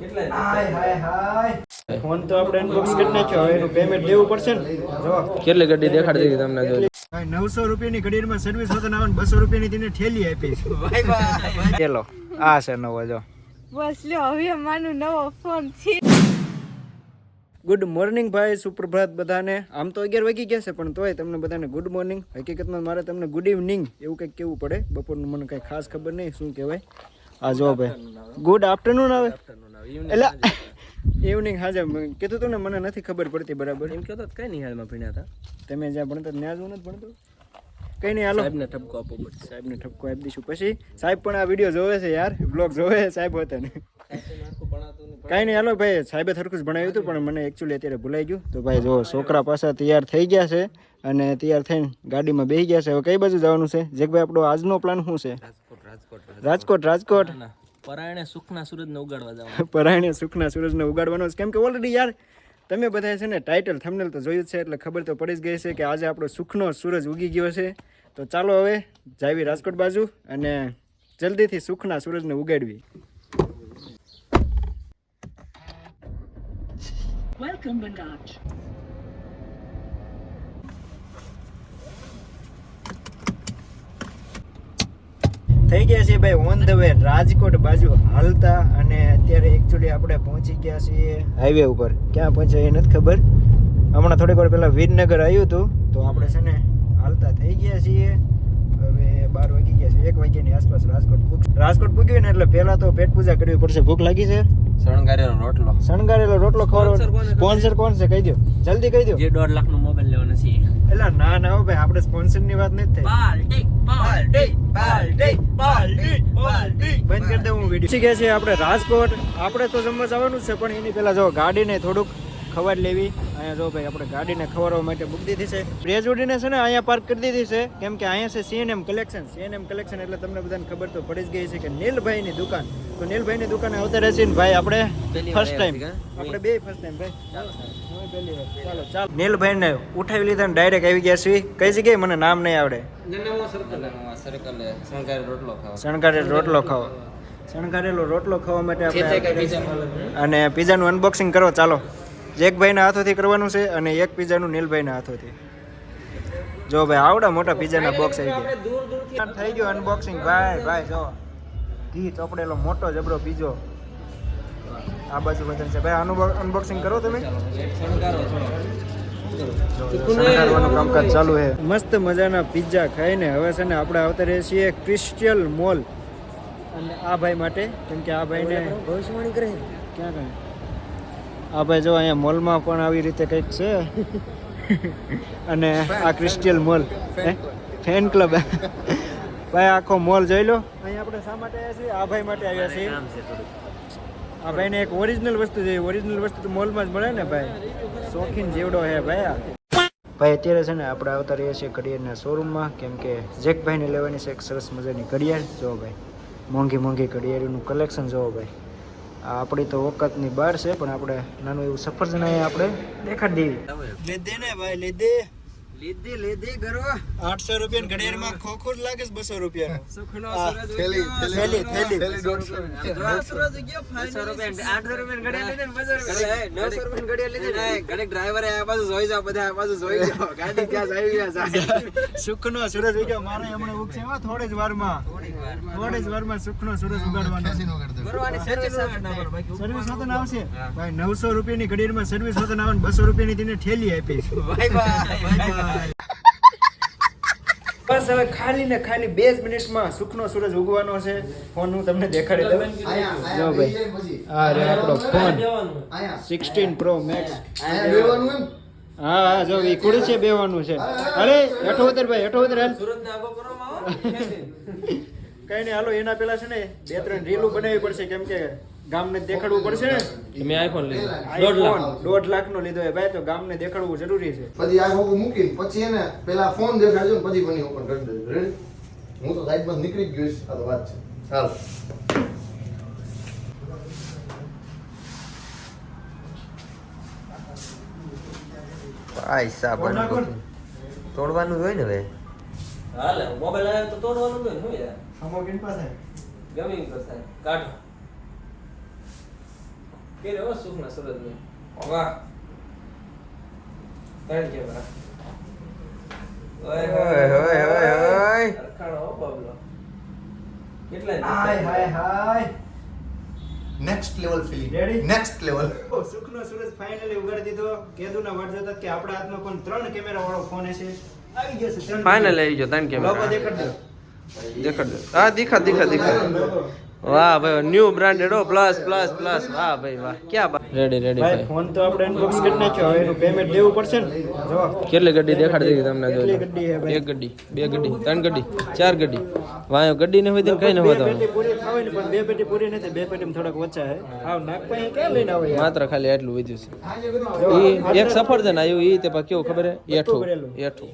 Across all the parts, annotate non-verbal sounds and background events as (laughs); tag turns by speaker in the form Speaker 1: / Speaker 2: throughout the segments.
Speaker 1: હાય hi હાય. Phone તો આપણે Unbox કરી નાખ્યો હવે એનું પેમેન્ટ દેવું પડશે ને? જો.
Speaker 2: કેટલી ગાડી દેખાડી દીધી તમને જો
Speaker 1: ભાઈ નવસો રૂપિયાની ઘડીમાં સર્વિસ હોતો ને બસો રૂપિયાની તેને ઠેલી આપી ચલો આ છે નવો જો.
Speaker 3: બસ લ્યો હવે માનો નવો ફોન છે.
Speaker 1: ગુડ મોર્નિંગ ભાઈ સુપ્રભાત બધાને. આમ તો અગિયાર વાગી ગયા છે પણ તોય તમને બધાને ગુડ મોર્નિંગ હકીકતમાં મારે તમને ગુડ ઇવનિંગ એવું કંઈક કેવું પડે. બપોરનું મને કંઈ ખાસ ખબર નહીં શું કહેવાય. આ જો ભાઈ. ગુડ આફ્ટરનૂન આવે. એટલે ઇવનિંગ હાજર. કીધું તું ને મને નથી ખબર પડતી બરાબર.
Speaker 2: એમ કહેતો કઈ નહીં હાલમાં ભણ્યા હતા.
Speaker 1: તમે જ્યાં ભણતા ત્યાં જ નથી ભણતો. કઈ નહીં હાલો.
Speaker 2: સાહેબને ઠપકો આપવો પડશે.
Speaker 1: સાહેબને ઠપકો આપી દઈશું. પછી સાહેબ પણ આ વીડિયો જોવે છે યાર. બ્લોગ જોવે છે સાહેબ હતા ને. કઈ નહીં હાલો ભાઈ. સાહેબે સરખું જ ભણાવ્યું હતું પણ મને એકચ્યુઅલી અત્યારે ભૂલાઈ ગયું. તો ભાઈ જો છોકરા પાછા તૈયાર થઈ ગયા છે અને તૈયાર થઈને ગાડીમાં બેસી ગયા છે. હવે કઈ બાજુ જવાનું છે? જેકભાઈ આપણો આજનો પ્લાન શું છે?
Speaker 2: રાજકોટ રાજકોટ
Speaker 1: રાજકોટ.
Speaker 2: પરાયણે સુખના સૂરજને ઉગાડવા જવાનું. (laughs)
Speaker 1: પરાયણે સુખના સૂરજને ઉગાડવાનો છે. કેમ કે ઓલરેડી યાર તમે બધા છે ને ટાઇટલ થંબનેલ તો જોયું જ છે એટલે ખબર તો પડી જ ગઈ છે કે આજે આપણો સુખનો સૂરજ ઉગી ગયો છે. તો ચાલો હવે જાવી રાજકોટ બાજુ અને જલ્દીથી સુખના સૂરજને ઉગાડવી.
Speaker 4: Welcome Bandaj.
Speaker 1: થઈ ગયા છે ભાઈ. ઓન ધ વે રાજકોટ બાજુ હાલતા અને અત્યારે એકચ્યુઅલી આપણે પહોંચી ગયા છીએ હાઈવે ઉપર. ક્યાં પહોંચ્યા એ નથી ખબર. હમણાં થોડીક વાર પહેલાં વિરનગર આવ્યું હતું તો આપણે છે ને હાલતા થઈ ગયા છીએ. હવે બાર વાગી ગયા છે. એક વાગ્યાની આસપાસ રાજકોટ રાજકોટ પૂગ્યું ને એટલે પહેલાં તો પેટ પૂજા કરવી પડશે. ભૂખ લાગી છે?
Speaker 2: શણગારેલો રોટલો.
Speaker 1: શણગારેલો રોટલો ખવડાવો સ્પોન્સર કોણ છે? કહી દો જલ્દી કહી દો
Speaker 2: જે દોઢ લાખનો મોબાઈલ લેવાનો છે.
Speaker 1: એટલે ના ના હો ભાઈ આપણે સ્પોન્સરની વાત નથી થઈ. બંધ કરી દે હું વીડિયો શીખે છે આપણે રાજકોટ આપણે તો જમવા જવાનું છે પણ એની પહેલા જો ગાડીને થોડુંક ખબર લેવી. અહીંયા જો ભાઈ આપણે ગાડીને ખવડાવવા માટે મૂકી દીધી છે. પ્રેજોડીને છે ને અહીંયા પાર્ક કરી દીધી છે કેમ કે અહીંયા છે સીએનએમ કલેક્શન સીએનએમ કલેક્શન એટલે તમને બધાને ખબર તો પડી જ ગઈ છે કે નીલભાઈની દુકાન. તો નીલભાઈની દુકાને આવતા રહેશે ને ભાઈ આપણે ફર્સ્ટ ટાઈમ આપણે બે ફર્સ્ટ ટાઈમ ભાઈ. ચાલો નીલભાઈને ઉઠાવી લીધા ને ડાયરેક્ટ આવી ગયા છીએ કઈ જગ્યાએ મને નામ નહીં આવડે
Speaker 2: શણગારેલો રોટલો ખાવા
Speaker 1: શણગારેલો રોટલો ખાવો માટે આપણે અને પીઝાનું અનબોક્સિંગ કરો ચાલો જેકભાઈના હાથોથી કરવાનું છે અને એક પીઝાનું નીલભાઈના હાથોથી જો ભાઈ આવડા મોટા પીઝાના બોક્સ આવી ગયા થઈ ગયો અનબોક્સિંગ ભાઈ ભાઈ જો ઘી ચોપડેલો મોટો જબરો પીઝો આ બાજુ વજન છે. ભાઈ આનું અનબોક્સિંગ કરો તમે? કામકાજ ચાલુ છે. મસ્ત મજાના પિઝા ખાઈને હવે છે ને આપણે આવતા રહીએ છીએ ક્રિસ્ટિયલ મોલ અને આ ભાઈ માટે કેમ કે આ ભાઈને ભવિષ્યવાણી કરે ક્યાં કરે આ ભાઈ જો અહીંયા મોલમાં પણ આવી રીતે કંઈક છે. અને આ ક્રિસ્ટિયલ મોલ ફેન ક્લબ ભાઈ આખો મોલ જોઈ લો. અહીંયા આપણે શા માટે આવ્યા છીએ? આ ભાઈ માટે આવ્યા છીએ. આ ભાઈને એક ઓરિજિનલ વસ્તુ જોઈએ. ઓરિજિનલ વસ્તુ તો મોલમાં જ મળે ને ભાઈ. શોખીન જેવડો હે ભાઈ આ. ભાઈ અત્યારે છે ને આપણે આવતા રહીએ છીએ ઘડિયાળના શોરૂમમાં કેમ કે જેકભાઈને લેવાની છે એક સરસ મજાની ઘડિયાળ. જો ભાઈ મોંઘી મોંઘી ઘડિયાળનું કલેક્શન જોવો ભાઈ. આ આપણી તો ઓકાતની બહાર છે પણ આપણે નાનું એવું સફરજન આપણે દેખાડી દેવી. લીધે ને ભાઈ લીધે
Speaker 2: લીધી લીધી
Speaker 1: રૂપિયા ખોખું જ લાગે છે બસો રૂપિયા
Speaker 2: સુખનો સૂરજ
Speaker 1: થેલી,
Speaker 2: ઉગ્યો.
Speaker 1: થેલી, થેલી.
Speaker 2: સૂરજ ઉગ્યો, finally. આઠસો રૂપિયાની ઘડિયાળ લીધી ને બસો રૂપિયાની. નવસો ઘડિયાળ લીધી. ને. ડ્રાઈવરે આ બાજુ જોઈ જાઓ, બધા આ બાજુ જોઈ જાઓ. ગાડી ત્યાં જ આવી ગયા છે.
Speaker 1: સુખનો સૂરજ ઉગ્યો. મારે હમણાં ઉગશે હો થોડી જ વારમાં. થોડી જ વારમાં. સુખનો સૂરજ ઉગાડવાનો.
Speaker 2: કરવાની
Speaker 1: સર્વિસ હોતો ને આવશે? ભાઈ નવસો રૂપિયાની ઘડિયાળમાં સર્વિસ વતન ને આવે બસો રૂપિયાની તેને ઠેલી
Speaker 2: આપી ભાઈ.
Speaker 1: બસ હવે ખાલી ને ખાલી બે જ મિનિટમાં સુખનો સૂરજ ઉગવાનો છે ફોન હું તમને દેખાડી દઉં જો ભાઈ આ રે આપણો ફોન સિક્સટીન પ્રો મેક્સ હા હા જો એ છે બેવાનું છે અરે હેઠો ઉતર ભાઈ હેઠો ઉતર હાલ. કઈ નહીં હાલો એના પેલા છે ને બે ત્રણ રીલું બનાવવી પડશે કેમ કે ગામને દેખાડવું પડશે? ને
Speaker 2: મેં આઈફોન લીધો.
Speaker 1: આઈફોન દોઢ લાખ. નો લીધો ભાઈ તો ગામને દેખાડવું જરૂરી છે.
Speaker 5: પછી આ ખોખું મૂકીને પછી એને પેલા ફોન દેખાડજો ને પછી મને ઓપન કરી દેજો. રેડી હું તો સાઈડમાં નીકળી જ ગયો છું. આ તો વાત છે. ચાલો
Speaker 6: પૈસા તોડવાનું હોય ને હવે?
Speaker 2: હાલે મોબાઈલ આવે તો તોડવાનું હોય ને, શું યાર?
Speaker 1: સમો કેમ પાસે
Speaker 2: ગમી પાસે કાઢો. કે રે સુખના સુરત મે વાહ ત્રણ કેમેરા ઓય
Speaker 6: ઓય, ઓય, ઓય, ઓય.
Speaker 2: અરખાણો હો કેટલા
Speaker 1: hi hi hi
Speaker 5: next level feeling? Next level
Speaker 1: સુખનો સૂરજ ફાઇનલી ઉગાડી દીધો. કેદુના વાટ જોતા કે આપણા હાથમાં પણ ત્રણ કેમેરા વાળો ફોન છે આવી જશે ત્રણ
Speaker 6: ફાઇનલ આવી ગયો ત્રણ કેમેરા
Speaker 1: દેખાડ દો.
Speaker 6: દેખાડ દો. હા દેખા દેખા દેખા. વાહ ભાઈ new branded O plus plus plus વાહ ભાઈ વાહ. ક્યાં બા રેડી રેડી
Speaker 1: ભાઈ ફોન તો આપણે અનબોક્સ કરી નાખ્યો હવે એનું પેમેન્ટ દેવું પડશે ને? જો.
Speaker 6: કેટલી ગડી દેખાડી દીધી તમને જો
Speaker 1: ગड्डी
Speaker 6: એક ગાડી બે ગડી ત્રણ ગડી ચાર ગડી. વાયો ગડી ને હોય તો કઈ ન
Speaker 1: બે
Speaker 6: હોતો
Speaker 1: પેટી પૂરી ખાવે ને પણ બે પેટી પૂરી નથી બે પેટીમાં થોડાક ઓછા હે આવ નાગ પાસે ક્યાં લઈને આવે
Speaker 6: માત્ર ખાલી એટલું વધ્યું છે. ઈ એક સફરજન આવ્યું ઈ તે પા કેવું ખબર હે? એઠું એઠું.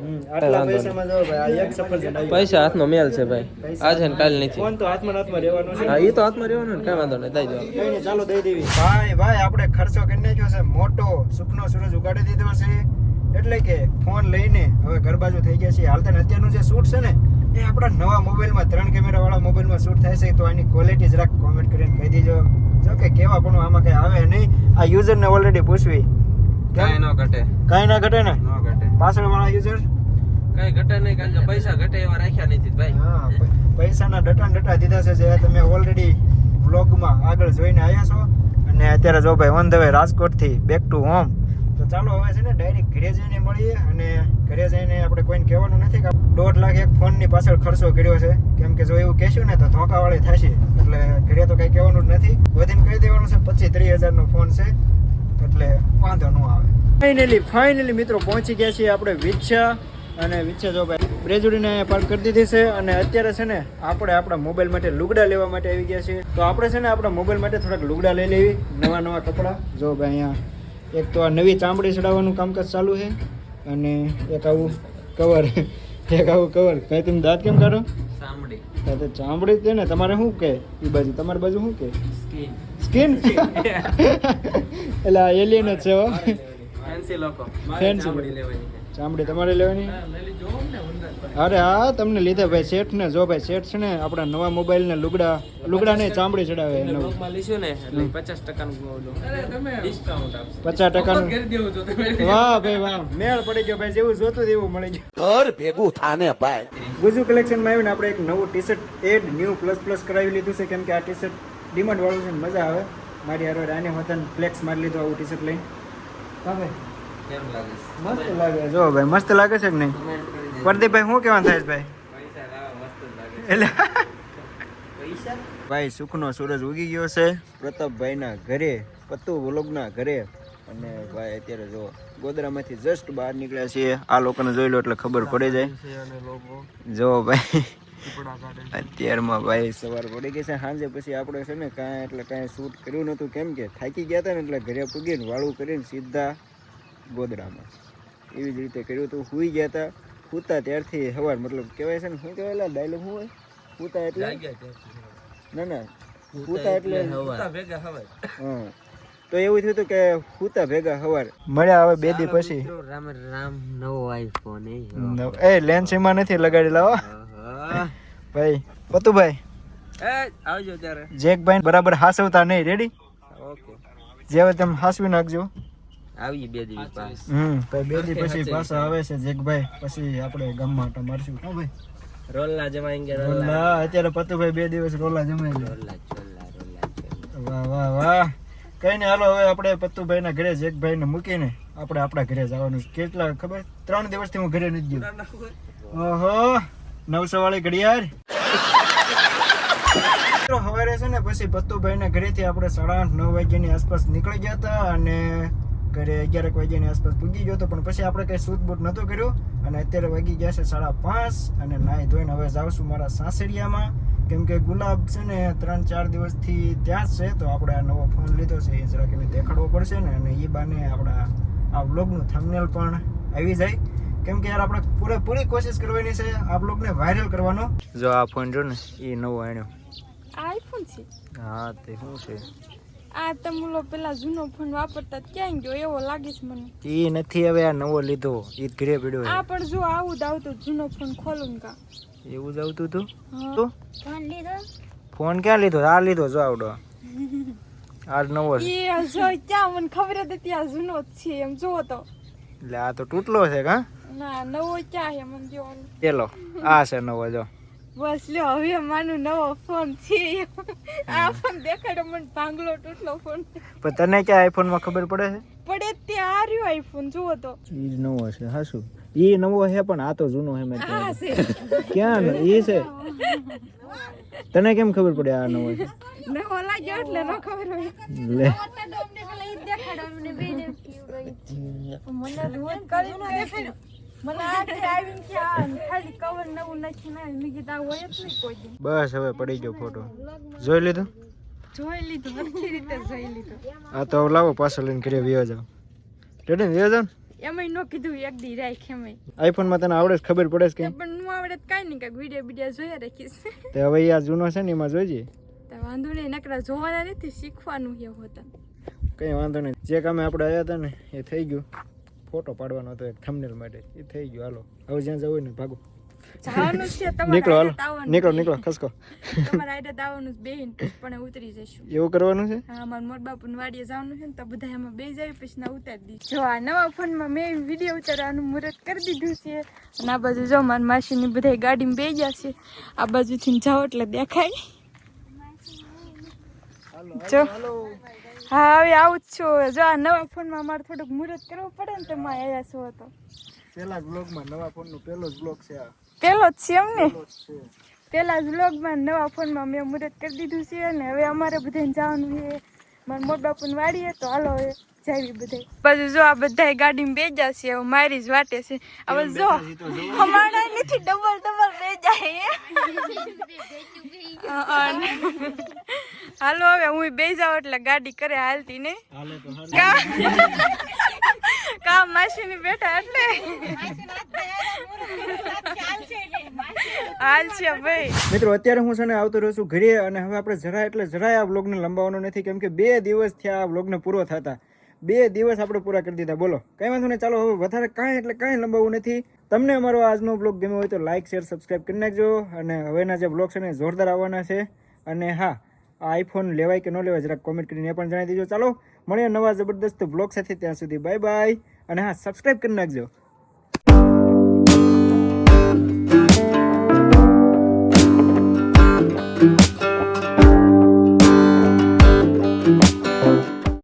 Speaker 1: હમ, આટલા પૈસામાં જો ભાઈ આ એક સફરજન આવ્યું.
Speaker 6: પૈસા હાથનો મેલ છે ભાઈ. આજે ને કાલ નથી.
Speaker 1: ફોન તો હાથમાં ને હાથમાં રહેવાનો છે.
Speaker 6: હા એ તો હાથમાં રહેવાનું ને કઈ વાંધો નહીં દઈ દો
Speaker 1: કઈ નહીં ચાલો દઈ દેવી. ભાઈ ભાઈ આપણે ખર્ચો કરી નાખ્યો છે. મોટો સુખનો સૂરજ ઉગાડી દીધો છે. એટલે કે ફોન લઈને હવે ઘર બાજુ થઈ ગયા છે હાલ તો અત્યારનું જે શૂટ છે ને એ આપણા નવા મોબાઈલમાં ત્રણ કેમેરા વાળા મોબાઈલમાં શૂટ થાય છે. તો આની ક્વોલિટી જરાક કોમેન્ટ કરીને કહી દેજો. જો કે કેવા પણ આમાં કઈ આવે નહીં. આ યુઝરને ઓલરેડી પૂછવી.
Speaker 6: કાંઈ ન ઘટે.
Speaker 1: કાંઈ ના ઘટે ને?
Speaker 6: ન ઘટે.
Speaker 1: પાછળ વાળા યુઝર
Speaker 6: ઘટે નહીં કારણ કે પૈસા ઘટે એવા રાખ્યા નથી ભાઈ.
Speaker 1: હા પૈસાના ડટા ડટા દીધા છે જે તમે ઓલરેડી વ્લોગમાં આગળ જોઈને આવ્યા છો. અને અત્યારે જો ભાઈ ઓન ધ વે રાજકોટથી બેક ટુ હોમ તો ચાલો હવે છે ને ડાયરેક્ટ ઘરે જઈને મળીએ અને ઘરે જઈને આપણે કોઈને કહેવાનું નથી કે દોઢ લાખ એક ફોનની પાછળ ખર્ચો કર્યો છે. કેમ કે જો એવું કહેશું ને તો ધોકાવાળી થશે. એટલે ઘરે તો કંઈ કહેવાનું જ નથી. વધીને કહી દેવાનું છે પચીસ ત્રીસ હજારનો ફોન છે. એટલે વાંધો ન આવે. ફાઇનલી ફાઇનલી મિત્રો પહોંચી ગયા છીએ આપણે વિચ્છા. અને વિચે જો ભાઈ બ્રેજુડીને પાર્ક કરી દીધી છે અને અત્યારે છે ને આપણે આપણા મોબાઈલ માટે લુગડા લેવા માટે આવી ગયા છીએ. તો આપણે છે ને આપણા મોબાઈલ માટે થોડાક લુગડા લઈ લેવી નવા નવા કપડાં. જો ભાઈ અહીંયા એક તો આ નવી ચામડી ચડાવવાનું કામકાજ ચાલુ છે અને એક આવું કવર એક આવું કવર કઈ તમે દાંત કેમ કાઢો? તો ચામડી જ છે ને. તમારે શું કે? એ બાજુ તમારી બાજુ શું કે?
Speaker 6: સ્કીન (laughs) (laughs)
Speaker 1: એટલે એલિયન જ છે
Speaker 6: ફેન્સી લોકો. ફેન્સી લેવાની.
Speaker 1: ચામડી તમારે લેવાની. અરે હા તમને લીધે ભાઈ શેઠ ને જો ભાઈ શેઠ છે ને આપણા નવા મોબાઈલ ને લુગડા લુગડા ને ચામડી ચડાવે
Speaker 6: ને પચાસ ટકાનું
Speaker 1: વાહ ભાઈ વાહ. મેળ પડી ગયો ભાઈ જેવું જોતું એવું મળી ગયું. ઘર ભેગું થાને ભાઈ. ગુજુ કલેક્શનમાં આવીને આપણે એક નવું T shirt add new plus plus કરાવી લીધું છે કેમ કે આ ટી શર્ટ ડિમાન્ડ વાળું છે ને મજા આવે. મારી હારો આને વતન ફ્લેક્સ મારી લીધું આવું ટી શર્ટ લઈને. હા ભાઈ? મસ્ત લાગે. જો ભાઈ મસ્ત લાગે છે કે નહીં? પ્રદીપભાઈ શું કહેવાનું થાય ભાઈ. એટલે ભાઈ સુખનો સૂરજ ઉગી ગયો છે. પ્રતાપભાઈના ઘરે પત્તુ વ્લોગના ઘરે. અને ભાઈ અત્યારે જો ગોદરામાંથી જસ્ટ બહાર નીકળ્યા છીએ. આ લોકોને જોઈ લો એટલે ખબર પડી જાય. જો ભાઈ અત્યારમાં ભાઈ સવાર પડી ગઈ છે. સાંજે પછી આપણે છે ને કાંઈ એટલે કાંઈ શૂટ કર્યું નહોતું. કેમ કે થાકી ગયા હતા ને એટલે ઘરે પૂગીને વાળું કરીને સીધા ગોદરામાં. એવી જ રીતે કર્યું હતું. સુઈ ગયા હતા. સૂતા ત્યારથી સવાર મતલબ કહેવાય છે ને શું કહેવાય ડાયલોગ શું હોય? સૂતા એટલે? ના ના. સૂતા એટલે
Speaker 6: ભેગા.
Speaker 1: હા. તો એવું થયું હતું કે સૂતા ભેગા સવાર મળ્યા હવે બે દી પછી.
Speaker 6: રામ રામ નવો આઈફોન
Speaker 1: એ લેન્સ એમાં નથી લગાડેલા હો. ભાઈ પતુભાઈ.
Speaker 6: આવજો ત્યારે.
Speaker 1: જેકભાઈ બરાબર હાસવતા નહીં. Ready
Speaker 6: okay.
Speaker 1: જેવા તમે હાસવી નાખજો.
Speaker 6: આવી બે દિવસ પાસ
Speaker 1: હમ ભાઈ બે દિવસ પછી પાછા આવે છે જેકભાઈ પછી આપણે ગામમાં તો મારશું. હો ભાઈ.
Speaker 6: રોલ્લા જમાएंगे રોલ્લા
Speaker 1: રોલા અત્યારે પતુભાઈ બે દિવસ રોલા જમાઈ લે
Speaker 6: રોલ્લા ચોલ્લા રોલ્લા
Speaker 1: વાહ વાહ વાહ. કઈ ને હાલો હવે આપણે પત્તુભાઈના ઘરે જેકભાઈ ને મૂકીને આપણે આપણા ઘરે જવાનું કેટલા ખબર? ત્રણ દિવસથી હું ઘરે નથી ગયો. ઓહો નવસો વાળી ઘડિયાળ. મિત્રો, સવારે છે ને પછી પત્તુભાઈના ઘરેથી આપણે સાડા આઠ નવ વાગ્યાની આસપાસ નીકળી ગયા હતા અને ઘરે અગિયાર એક વાગ્યાની આસપાસ પૂગી ગયો હતો પણ પછી આપણે કઈ શૂટ બૂટ નહોતું કર્યું અને અત્યારે વાગી ગયા છે સાડા પાંચ અને નાહી ધોઈને હવે જાઉં છું મારા સાસરિયામાં. કેમ કે ગુલાબ છે ને ત્રણ ચાર દિવસથી ત્યાં જ છે તો આપણે આ નવો ફોન લીધો છે એ જરાક એને દેખાડવો પડશે ને અને એ બાને આપણા આ વ્લોગનું થંબનેલ પણ આવી જાય. કેમ કે યાર આપણે પૂરેપૂરી કોશિશ કરવાની છે આ બ્લોગને વાયરલ કરવાનો. જો આ ફોન જો ને એ નવો આણ્યો.
Speaker 3: આઈફોન છે?
Speaker 1: હા તે શું છે?
Speaker 3: આ તમુલો પેલા જૂનો ફોન વાપરતા જ ક્યાં ગયો એવો લાગે છે મને.
Speaker 1: એ નથી હવે આ નવો લીધો એ ઘરે પડ્યો
Speaker 3: આ પણ જો આવું જ આવતું જૂનો ફોન ખોલું ને કા.
Speaker 1: એવું જ આવતું
Speaker 3: તું
Speaker 1: તો
Speaker 3: ફોન લીધો?
Speaker 1: ફોન ક્યાં લીધો? આ લીધો જો આવડો. (laughs) આજ નવો
Speaker 3: એ જો ક્યાં મને ખબર હતી ત્યાં જૂનો જ છે એમ જોવો તો.
Speaker 1: એટલે આ તો તૂટલો છે કા?
Speaker 3: ના નવો ક્યાં છે મને જો
Speaker 1: પેલો આ છે નવો જો.
Speaker 3: બસ લ્યો હવે માનો નવો ફોન છે. આ ફોન દેખાડો મને ભાંગલો તૂટલો ફોન.
Speaker 1: પણ તને ક્યાં આઈફોનમાં ખબર પડે છે?
Speaker 3: પડે તે આ રહ્યો આઈફોન જુઓ તો.
Speaker 1: ઈ નવો છે હાસુ ઈ નવો છે પણ આ તો જૂનો છે મેં
Speaker 3: આ છે.
Speaker 1: ક્યાં ન- ઈ છે. તને કેમ ખબર પડે આ નવો છે?
Speaker 3: નવો લાગ્યો એટલે ન ખબર હોય.
Speaker 1: લે.
Speaker 3: મને રોજ દેખાડ્યો. મને આખે આવીને કે આ ખાલી કવર મેં
Speaker 1: બસ હવે પડી ગયો ફોટો જોઈ લીધો?
Speaker 3: જોઈ લીધું સરખી રીતે જોઈ લીધું.
Speaker 1: આ તો હવે લાવો પાછો લઈને ઘરે વ્યો જાવ રેડી વ્યો જાવ
Speaker 3: એમાં ન કીધું એક દી રાખ એમાંય.
Speaker 1: આઈફોનમાં તને આવડે ખબર પડે છે કે?
Speaker 3: પણ નું આવડે તો કાંઈ નહીં કાંઈક વીડિયો વીડિયો જોયા રાખીશ.
Speaker 1: તે હવે આ જૂનો છે ને એમાં જોઈજે
Speaker 3: તો વાંધો નહીં નકરા જોવાના નથી શીખવાનું છે હોતા
Speaker 1: કંઈ વાંધો નહીં. જે કામે આપણે આવ્યા હતા ને એ થઈ ગયું. ફોટો પાડવાનો હતો એક થંબનેલ માટે. એ થઈ ગયો. હાલો. હવે જ્યાં જવું હોય ને ભાગો. (laughs) નીકળો હાલો. નીકળો નીકળો ખસકો.
Speaker 3: તમારે આડે આવવાનું બેહીન પણ ઉતરી જઈશું.
Speaker 1: એવું કરવાનું છે?
Speaker 3: હા મારા મોટ બાપુ વાડીએ જવાનું છે ને તો બધા એમાં બે જાય પછી ના ઉતારી દીધું જો આ નવા ફોનમાં મેં વીડિયો ઉતારવાનું મુહૂર્ત કરી દીધું છે. અને આ બાજુ જો મારા માસીની બધા ગાડીમાં બે ગયા છે. આ બાજુથી જાઓ એટલે દેખાય. જો. હા હવે આવું જ છું. જો આ નવા ફોનમાં મારે થોડુંક મુહૂર્ત કરવું પડે ને તો માં આવ્યા છો તો.
Speaker 1: પેલા જ બ્લોગમાં નવા ફોનનો પેલો જ બ્લોગ છે આ.
Speaker 3: પેલો જ છે એમ ને? પેલા જ વ્લોગમાં નવા ફોનમાં મેં મુહૂર્ત કરી દીધું છે અને હવે અમારે બધાને જવાનું છે. મારા મોટ બાપુને વાડીએ તો હાલો હવે જાવી બધા પછી જો આ બધા ગાડીમાં બેજા છે હવે મારી જ વાટે છે. હવે જો અમારા નથી ડબલ ડબલ બે જાય. (laughs) અને હાલો હવે હું બે જાઉં એટલે ગાડી કરે હાલતી ને
Speaker 1: કામ માસી હાલે.
Speaker 3: કા કા માસીની બેઠા એટલે. હાલ છે ભાઈ.
Speaker 1: મિત્રો અત્યારે હું છે ને આવતો રહ્યો છું ઘરે અને હવે આપણે જરા એટલે જરાય આ વ્લોગને લંબાવવાનો નથી કેમ કે બે દિવસ થયા આ વ્લોગને પૂરો થતા. બે દિવસ આપણે પૂરા કરી દીધા. બોલો. કઈ વાંધો નહીં. ચાલો હવે વધારે કાંઈ એટલે કાંઈ લંબાવવું નથી. તમને અમારો આજનો બ્લોગ ગમ્યો હોય તો લાઇક શેર સબસ્ક્રાઈબ કરી નાખજો અને હવેના જે બ્લોગ છે ને જોરદાર આવવાના છે. અને હા આઈફોન લેવાય કે ન લેવાય જરાક કોમેન્ટ કરીને પણ જણાવી દેજો. ચાલો, મળીએ નવા જબરદસ્ત બ્લોગ સાથે. ત્યાં સુધી બાય બાય અને હા સબસ્ક્રાઈબ કરી નાખજો.